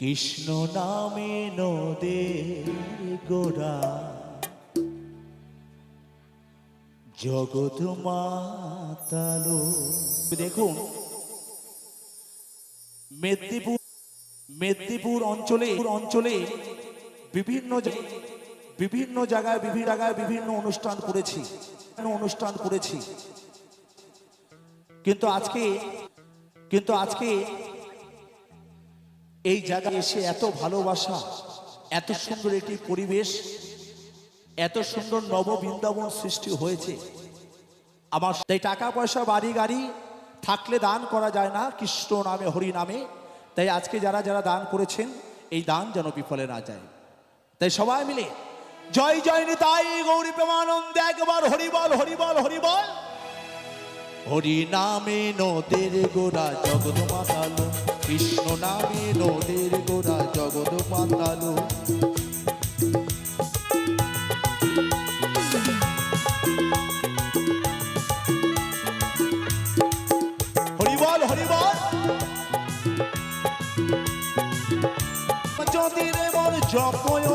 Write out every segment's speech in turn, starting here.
কৃষ্ণ নামে নদের গোড়া। জগৎ মাতালো দেখুন, মেদিনীপুর মেদিনীপুর অঞ্চলে অঞ্চলে বিভিন্ন বিভিন্ন জায়গায় বিভিন্ন জায়গায় বিভিন্ন অনুষ্ঠান করেছি অনুষ্ঠান করেছি। কিন্তু আজকে কিন্তু আজকে এই জায়গায় এসে এত ভালোবাসা, এত সুন্দর একটি পরিবেশ, এত সুন্দর নব বৃন্দাবন সৃষ্টি হয়েছে। আমার তাই টাকা পয়সা বাড়ি গাড়ি থাকলে দান করা যায় না, কৃষ্ণ নামে, হরি নামে। তাই আজকে যারা যারা দান করেছেন, এই দান যেন বিফলে না যায়। তাই সবাই মিলে, জয় জয় নিতাই গৌরী প্রেমানন্দ একবার হরিবল হরিবল হরিবল। হরি নামে নদের গোড়া, জগৎ মাতালো। কৃষ্ণ নামে নদের গোড়া, জগৎ মাতালো। হরিবল হরিবল যদি রে মন জপয়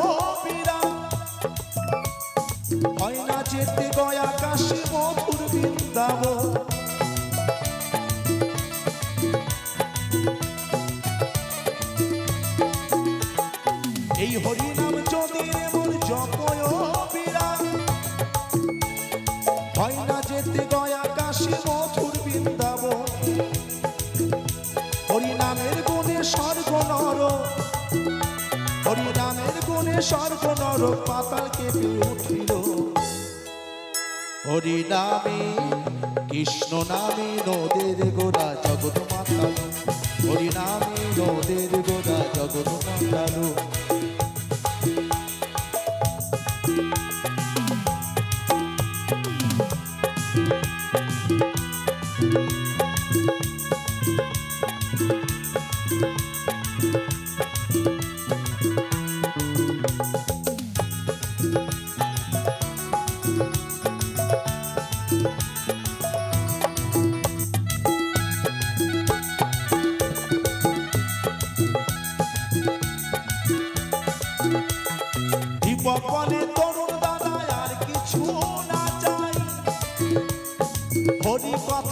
হরিনামের গুণে স্বর্গ নর পাতাল কেঁপে উঠিল। হরিনামে কৃষ্ণ নামে নদের গোড়া জগৎ মাতাল। হরিনামে নদের গোড়া জগৎ মাতালো।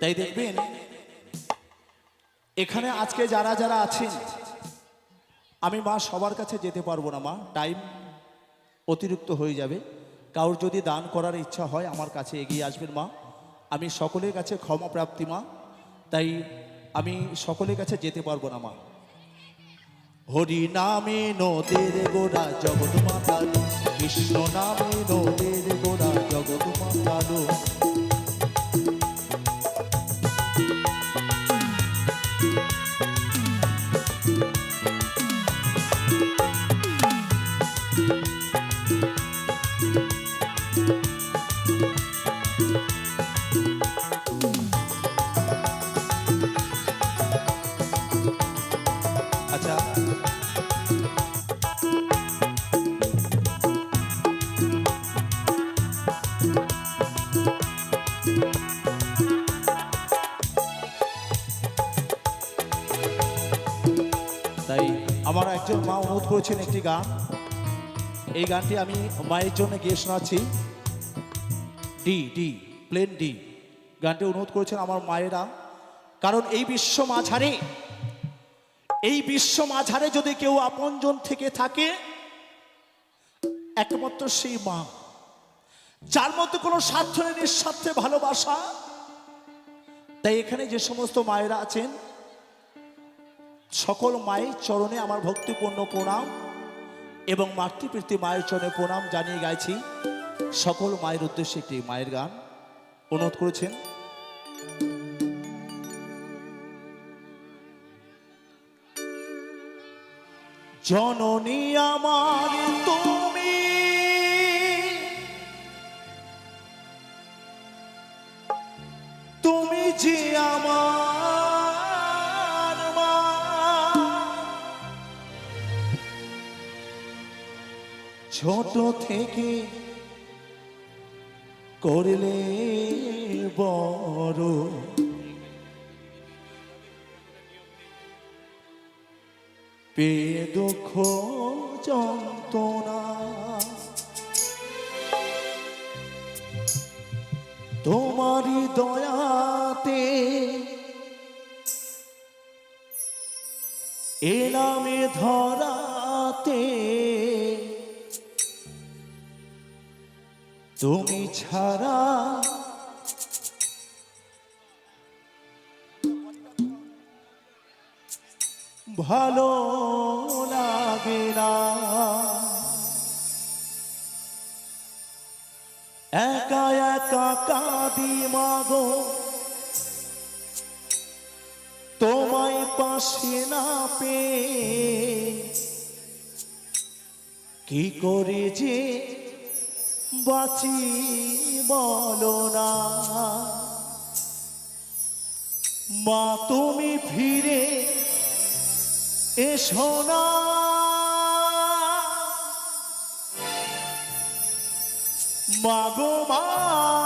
তাই দেখবেন, এখানে আজকে যারা যারা আছেন, আমি মা সবার কাছে যেতে পারব না মা টাইম অতিরিক্ত হয়ে যাবে। কারোর যদি দান করার ইচ্ছা হয়, আমার কাছে এগিয়ে আসবেন মা। আমি সকলের কাছে ক্ষমা প্রাপ্তি মা। তাই আমি সকলের কাছে যেতে পারব না মা। হরি নামে নদের গোড়া, জগৎ মাতালো। কৃষ্ণ নামে নদের গোড়া, জগৎ মাতালো। আমার একজন মা অনুরোধ করেছেন একটি গান। এই গানটি আমি মায়ের জন্য গিয়ে শোনাচ্ছি। ডি ডি প্লেন ডি গানটি অনুরোধ করেছেন আমার মায়েরা। কারণ এই বিশ্ব মাঝারে, এই বিশ্ব মাঝারে যদি কেউ আপনজন থেকে থাকে, একমাত্র সেই মা। যার মধ্যে কোনো স্বার্থ নেই, নিঃস্বার্থে ভালোবাসা। তাই এখানে যে সমস্ত মায়েরা আছেন, সকল মায়ের চরণে আমার ভক্তিপূর্ণ প্রণাম। এবং মাতৃপ্রীতি মায়ের চরণে প্রণাম জানিয়ে গাইছি। সকল মায়ের উদ্দেশ্যে একটি মায়ের গান অনুরোধ করেছেন। জননী আমার থেকে করলে বড়। পেয়ে দুঃখ যন্ত্রণা। তোমারই দয়াতে এলামে ধরাতে। তুমি ছাড়া ভালো লাগে না। একা একা কাঁদি মাগো। তোমায় পাশে না পেয়ে কি করে যে বাঁচি বলো না। মা তুমি ফিরে এসো না। মাগো মা।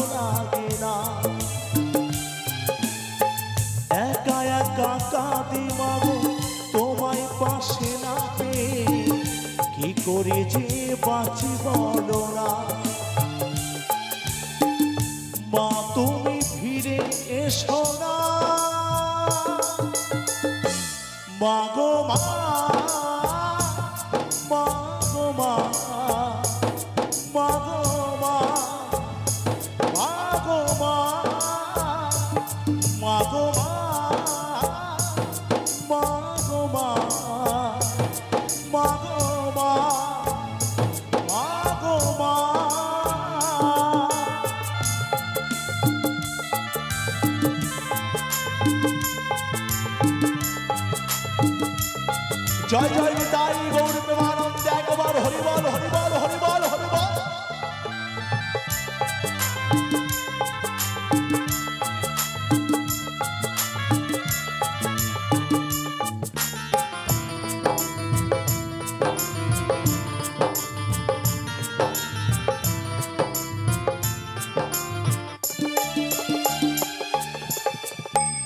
মাগো মা।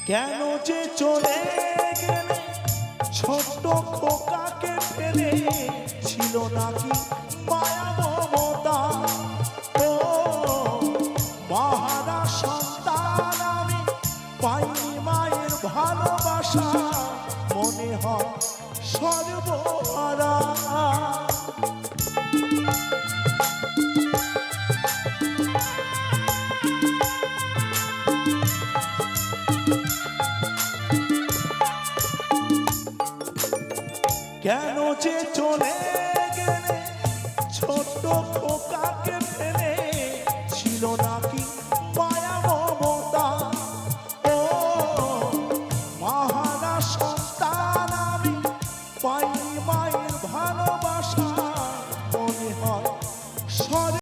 কেন যে চলে গেলে? ছোট্ট খোকাকে ফেলে ছিল নাকি মায়া মমতা? ও মহারা সন্তান আমি পাইনি মায়ের ভালোবাসা। মনে হয় সর্বহারা বুঝে চলে গেলে খোকাকে ফেলে